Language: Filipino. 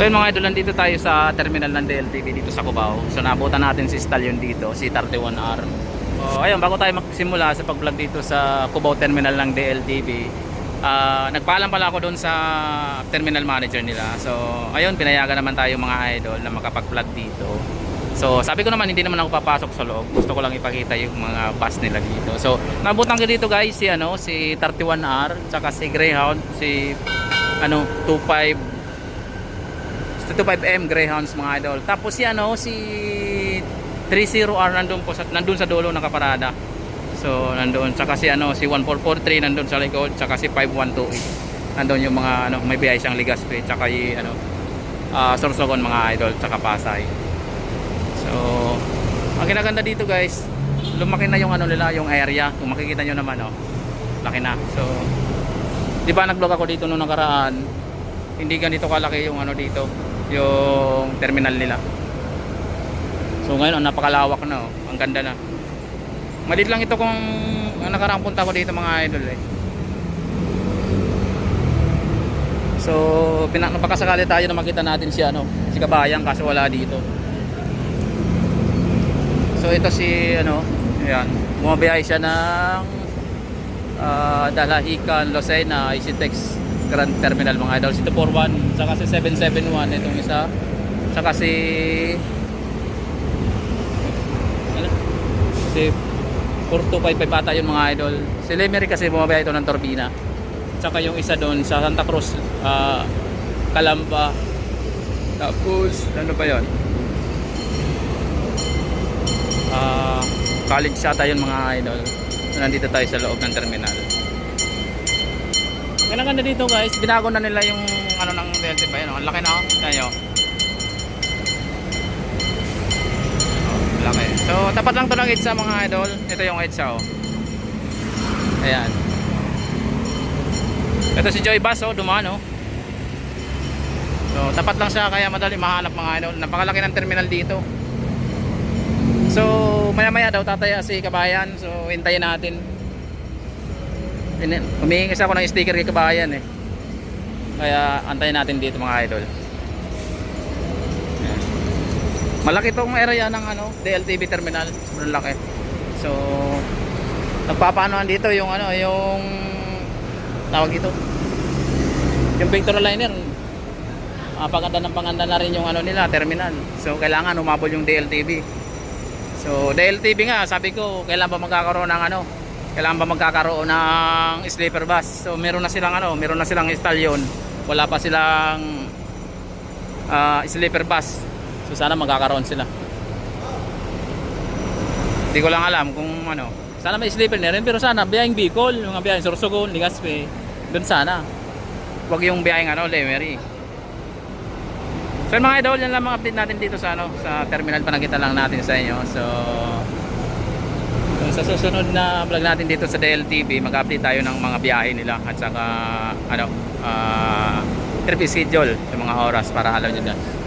So yun mga idol, nandito tayo sa terminal ng DLTV dito sa Cubao. So naabutan natin si Stallion dito, si 31R. So ayun, bago tayo magsimula sa pag-vlog dito sa Cubao terminal ng DLTV, ah nagpaalam pala ako doon sa terminal manager nila. So ayun, pinayagan naman tayo mga idol na makapag-vlog dito. So sabi ko naman hindi naman ako papasok sa loob. Gusto ko lang ipakita yung mga bus nila dito. So nabutan ko dito guys si ano si 31R tsaka si Greyhound si ano 25 25M Greyhounds mga idol. Tapos si ano si 30R nandun po sa nandun sa dulo nakaparada. So nandun tsaka si ano si 1443 nandun sa likod tsaka si 5128. Nandun yung mga ano may biyay siyang Ligaspi tsaka yung ano ah Sorsogon mga idol tsaka Pasay. So ang kinaganda dito guys, lumaki na yung ano nila, yung area. Kung makikita nyo naman oh. Laki na. So di ba nag-vlog ako dito nung nakaraan? Hindi ganito kalaki yung ano dito, yung terminal nila. So ngayon, oh, napakalawak na oh. Ang ganda na. Malit lang ito kung ang nakaraang punta ko dito mga idol eh. So, napakasakali tayo na makita natin si ano, si Kabayang kasi wala dito. So ito si ano, ayan, bumabiyahe siya ng uh, Dalahican, Lucena, Isitex Grand Terminal mga idol. Si 241, saka si 771 itong isa. Saka si ano? Si 4255 ata yung mga idol. Si Lemery kasi bumabiyahe ito ng Torbina. Saka yung isa doon sa Santa Cruz, ah, Calamba. Tapos, ano pa yon? Ah, college yata yun mga idol. Nandito tayo sa loob ng terminal. Ganang ganda dito guys, binago na nila yung ano ng DLT ba yun. Ang laki na. Tayo. Oh, laki. So, tapat lang to ng EDSA mga idol. Ito yung EDSA oh. Ayan. Ito si Joy Bass oh, dumaan oh. So, tapat lang siya kaya madali mahanap mga idol. Napakalaki ng terminal dito. So, maya-maya daw tataya si Kabayan. So, hintayin natin. Ini- Humihingi ako ng sticker kay Kabayan eh. Kaya antayin natin dito mga idol. Malaki tong area ng ano, DLTV terminal. Sobrang laki. So, nagpapaanoan dito yung ano, yung tawag dito. Yung Victor Liner. Ah, paganda ng panganda na rin yung ano nila, terminal. So, kailangan umabol yung DLTV. So, DLTV nga, sabi ko, kailan ba magkakaroon ng ano? Kailan ba magkakaroon ng sleeper bus? So, meron na silang ano, meron na silang stallion. Wala pa silang ah, sleeper bus. So, sana magkakaroon sila. Hindi ko lang alam kung ano. Sana may sleeper na rin, pero sana biyahing Bicol, yung biyahing Sorsogon, Ligaspe, doon sana. Huwag yung biyahing ano, Lemery. So mga idol, yan lang mga update natin dito sa ano, sa terminal panagita lang natin sa inyo. So sa susunod na vlog natin dito sa DLTV, mag-update tayo ng mga biyahe nila at saka ano, ah trip schedule, yung mga oras para alam niyo na.